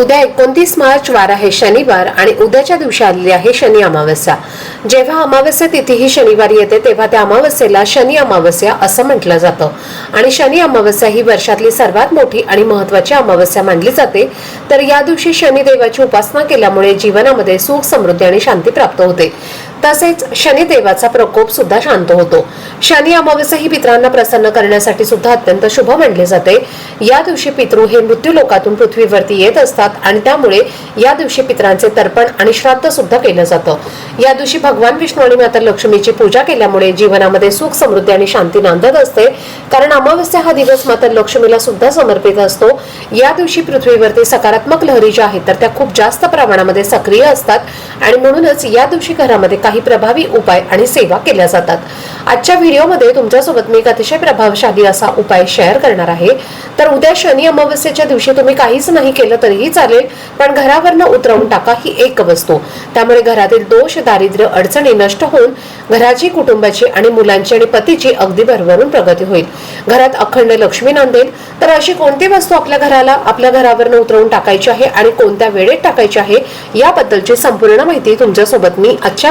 उद्या एकोणतीस मार्च वार आहे शनिवार आणि उद्याच्या दिवशी आलेली आहे शनी अमावस्या. जेव्हा अमावस्या तिथी ही शनिवारी येते तेव्हा त्या अमावस्येला शनी अमावस्या असं म्हटलं जातं. आणि शनी अमावस्या ही वर्षातली सर्वात मोठी आणि महत्वाची अमावस्या मानली जाते. तर या दिवशी शनिदेवाची उपासना केल्यामुळे जीवनामध्ये सुख समृद्धी आणि शांती प्राप्त होते. तसेच शनिदेवाचा प्रकोप सुद्धा शांत होतो. शनी अमावस्या ही पितरांना प्रसन्न करण्यासाठी सुद्धा अत्यंत शुभ मानले जाते. या दिवशी पितृ हे मृत्यू लोकातून पृथ्वीवरती येत असतात आणि त्यामुळे या दिवशी पितरांचे तर्पण आणि श्राद्ध सुद्धा केलं जातं. या दिवशी भगवान विष्णू आणि माता लक्ष्मीची पूजा केल्यामुळे जीवनामध्ये सुख समृद्धी आणि शांती नांदत असते. कारण अमावस्या हा दिवस माता लक्ष्मीला सुद्धा समर्पित असतो. या दिवशी पृथ्वीवरती सकारात्मक लहरी ज्या आहेत तर त्या खूप जास्त प्रमाणामध्ये सक्रिय असतात. आणि म्हणूनच या दिवशी घरामध्ये काही प्रभावी उपाय आणि सेवा केल्या जातात. आजच्या व्हिडिओमध्ये तुमच्यासोबत मी एक अतिशय प्रभावशाली असा उपाय शेअर करणार आहे. तर उद्या शनी अमावस्येच्या दिवशी तुम्ही काहीच नाही केलं तरीही चालेल पण घरावरनं उतरवून टाका ही एक वस्तू. त्यामुळे घरातील दोष दारिद्र्य अडचणी नष्ट होऊन घराची कुटुंबाची आणि मुलांची आणि पतीची अगदी भरभरून प्रगती होईल. घरात अखंड लक्ष्मी नांदेल. तर अशी कोणती वस्तू आपल्या घराला आपल्या घरावरनं उतरवून टाकायची आहे आणि कोणत्या वेळेत टाकायची आहे याबद्दलची संपूर्ण माहिती तुमच्यासोबत मी आजच्या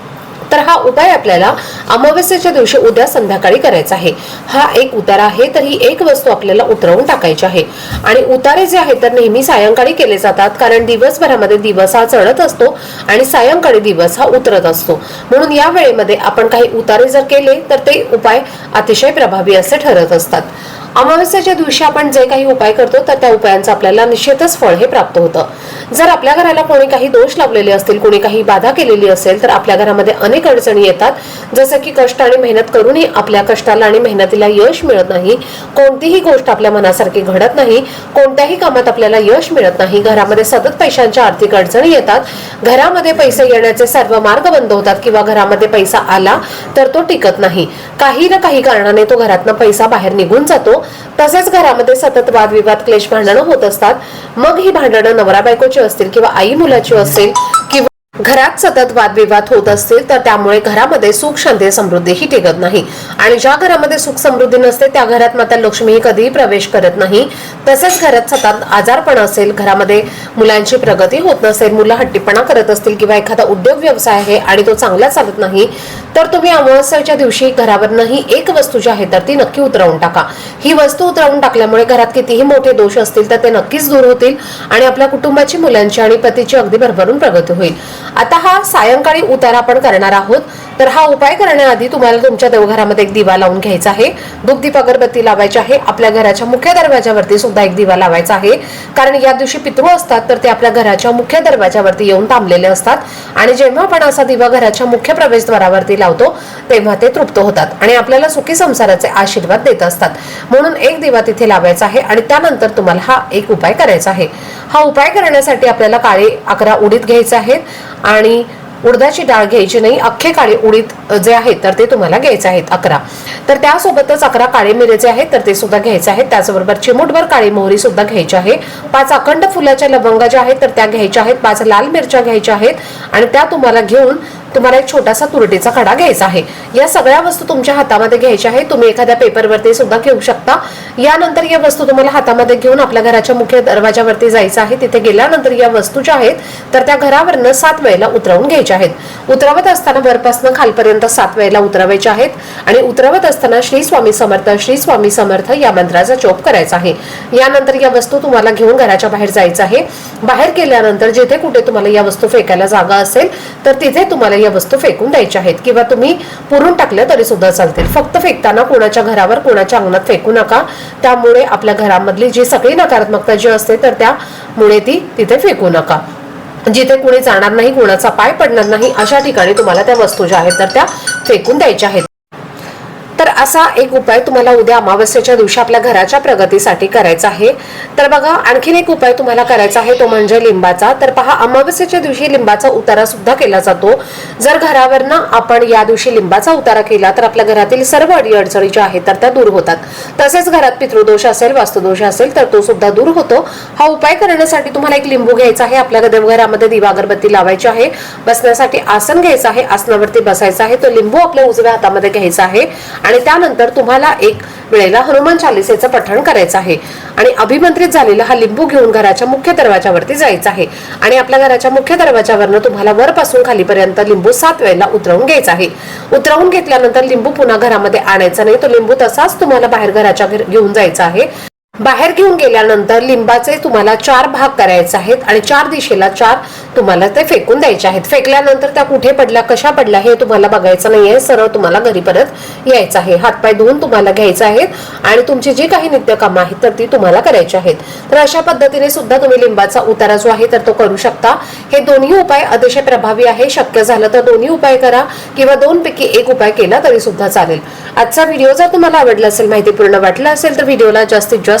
तर हा उपाय आपल्याला अमावस्येच्या दिवशी उद्या संध्याकाळी करायचा आहे. हा एक उतारा आहे तर ही एक वस्तू आपल्याला उतरवून टाकायची आहे. आणि उतारे जे आहेत तर नेहमी सायंकाळी केले जातात कारण दिवसभरामध्ये दिवस हा चढत असतो आणि सायंकाळी दिवस हा उतरत असतो. म्हणून या वेळेमध्ये आपण काही उतारे जर केले तर ते उपाय अतिशय प्रभावी असे ठरत असतात. अमावस्याच्या दिवशी आपण जे काही उपाय करतो तर त्या उपायांचं आपल्याला निश्चितच फळ हे प्राप्त होतं. जर आपल्या घराला कोणी काही दोष लावलेले असतील कोणी काही बाधा केलेली असेल तर आपल्या घरामध्ये अनेक अडचणी येतात. जसं की कष्ट आणि मेहनत करूनही आपल्या कष्टाला आणि मेहनतीला यश मिळत नाही. कोणतीही गोष्ट आपल्या मनासारखी घडत नाही. कोणत्याही कामात आपल्याला यश मिळत नाही. घरामध्ये सतत पैशांच्या आर्थिक अडचणी येतात. घरामध्ये पैसे येण्याचे सर्व मार्ग बंद होतात किंवा घरामध्ये पैसा आला तर तो टिकत नाही. काही ना काही कारणाने तो घरातनं पैसा बाहेर निघून जातो. तसेच घरामध्ये सतत वादविवाद क्लेश भांडणं होत असतात. मग ही भांडणं नवरा बायकोची असतील किंवा आई मुलाची असतील घरात सतत वादविवाद होत असतील तर त्यामुळे घरामध्ये सुख शांती समृद्धीही टिकत नाही. आणि ज्या घरामध्ये सुख समृद्धी नसते त्या घरात माता लक्ष्मी कधीही प्रवेश करत नाही. तसेच घरात सतत आजारपण असेल घरामध्ये मुलांची प्रगती होत नसेल मुलं हट्टीपणा करत असतील किंवा एखादा उद्योग व्यवसाय आहे आणि तो चांगला चालत नाही तर तुम्ही अमावस्याच्या दिवशी घरावरनं ही एक वस्तू जी आहे तर ती नक्की उतरवून टाका. ही वस्तू उतरवून टाकल्यामुळे घरात कितीही मोठे दोष असतील तर ते नक्कीच दूर होतील आणि आपल्या कुटुंबाची मुलांची आणि पतीची अगदी भरभरून प्रगती होईल. आता हा सायंकाळी उतारा आपण करणार आहोत. तर हा उपाय करण्याआधी तुम्हाला तुमच्या देवघरामध्ये एक दिवा लावून घ्यायचा आहे. दुग्धीप अगरबत्ती लावायची आहे. आपल्या घराच्या मुख्य दरवाजावरती सुद्धा एक दिवा लावायचा आहे. कारण या दिवशी पितृ असतात तर ते आपल्या घराच्या मुख्य दरवाजावरती येऊन थांबलेले असतात. आणि जेव्हा आपण असा दिवा घराच्या मुख्य प्रवेशद्वारावरती लावतो तेव्हा ते तृप्त होतात आणि आपल्याला सुखी संसाराचे आशीर्वाद देत असतात. म्हणून एक दिवा तिथे लावायचा आहे आणि त्यानंतर तुम्हाला हा एक उपाय करायचा आहे. हा उपाय करण्यासाठी आपल्याला काळे अकरा उडीत घ्यायचे आहेत. आणि उडदाची डाळ घ्यायची नाही अख्खे काळे उडीद जे आहेत तर ते तुम्हाला घ्यायचे आहेत अकरा. तर त्यासोबतच अकरा काळे मिरेचे आहेत तर ते सुद्धा घ्यायचे आहेत. त्याचबरोबर चिमूटभर काळी मोहरी सुद्धा घ्यायची आहे. पाच अखंड फुलाच्या लवंगा ज्या आहेत तर त्या घ्यायच्या आहेत. पाच लाल मिरच्या घ्यायच्या आहेत. आणि त्या तुम्हाला घेऊन तुम्हाला एक छोटासा तुरटीचा खडा घ्यायचा आहे. या सगळ्या वस्तू तुमच्या हातामध्ये घ्यायच्या आहे तुम्ही एखाद्या पेपरवरती सुद्धा घेऊ शकता. यानंतर या वस्तू तुम्हाला हातामध्ये घेऊन आपल्या घराच्या मुख्य दरवाजावरती जायचं आहे. तिथे गेल्यानंतर या वस्तू ज्या आहेत तर त्या घरावरनं सात वेळेला उतरवून घ्यायच्या आहेत. उतरवत असताना वरपासनं खालपर्यंत सात वेळेला उतरवायच्या आहेत आणि उतरवत असताना श्री स्वामी समर्थ श्री स्वामी समर्थ या मंत्राचा चोप करायचा आहे. यानंतर या वस्तू तुम्हाला घेऊन घराच्या बाहेर जायचं आहे. बाहेर गेल्यानंतर जिथे कुठे तुम्हाला या वस्तू फेकायला जागा असेल तर तिथे तुम्हाला या वस्तू फेकून द्यायच्या आहेत किंवा तुम्ही पुरून टाकल्या तरी सुद्धा चालतील. फक्त फेकताना कोणाच्या घरावर कोणाच्या अंगणात फेकू नका. त्यामुळे आपल्या घरामधली जी सगळी नकारात्मकता जी असते तर त्यामुळे ती तिथे फेकू नका. जिथे कुणी जाणार नाही कोणाचा पाय पडणार नाही अशा ठिकाणी तुम्हाला त्या वस्तू ज्या आहेत तर त्या फेकून द्यायच्या आहेत. असा एक उपाय तुम्हाला उद्या अमावस्येच्या दिवशी आपल्या घराच्या प्रगतीसाठी करायचा आहे. तर बघा आणखीन एक उपाय तुम्हाला करायचा आहे तो म्हणजे लिंबाचा. तर पहा अमावस्येच्या दिवशी लिंबाचा उतारा सुद्धा केला जातो. जर घरावरनं आपण या दिवशी लिंबाचा उतारा केला तर आपल्या घरातील सर्व अडीअडचणी ज्या आहेत तर त्या दूर होतात. तसेच घरात पितृदोष असेल वास्तुदोष असेल तर तो सुद्धा दूर होतो. हा उपाय करण्यासाठी तुम्हाला एक लिंबू घ्यायचा आहे आपल्या घरामध्ये दिवा अगरबत्ती लावायची आहे. बसण्यासाठी आसन घ्यायचं आहे आसनावरती बसायचं आहे तो लिंबू आपल्या उजव्या हातामध्ये घ्यायचा आहे. आणि त्यानंतर तुम्हाला एक वेळेला हनुमान चालिसेचं पठण करायचं आहे. आणि अभिमंत्रित झालेला हा लिंबू घेऊन घराच्या मुख्य दरवाजावरती जायचं आहे. आणि आपल्या घराच्या मुख्य दरवाजावरनं तुम्हाला वरपासून खालीपर्यंत लिंबू सात वेळेला उतरवून घ्यायचा आहे. उतरवून घेतल्यानंतर लिंबू पुन्हा घरामध्ये आणायचा नाही. तो लिंबू तसाच तुम्हाला बाहेर घराच्या घेऊन जायचा आहे. बाहेर घेऊन गेल्यानंतर लिंबाचे तुम्हाला चार भाग करायचे आहेत आणि चार दिशेला चार तुम्हाला ते फेकून द्यायचे आहेत. फेकल्यानंतर त्या कुठे पडल्या कशा पडल्या हे तुम्हाला बघायचं नाहीये. सरळ तुम्हाला घरी परत यायचं आहे. हातपाय धुवून तुम्हाला घ्यायचं आहेत आणि तुमची जी काही नित्यकामं आहेत तर ती तुम्हाला करायची आहेत. तर अशा पद्धतीने सुद्धा तुम्ही लिंबाचा उतारा जो आहे तर तो करू शकता. हे दोन्ही उपाय अतिशय प्रभावी आहे. शक्य झालं तर दोन्ही उपाय करा किंवा दोन पैकी एक उपाय केला तरी सुद्धा चालेल. आजचा व्हिडिओ जर तुम्हाला आवडला असेल माहितीपूर्ण वाटला असेल तर व्हिडिओला जास्तीत जास्त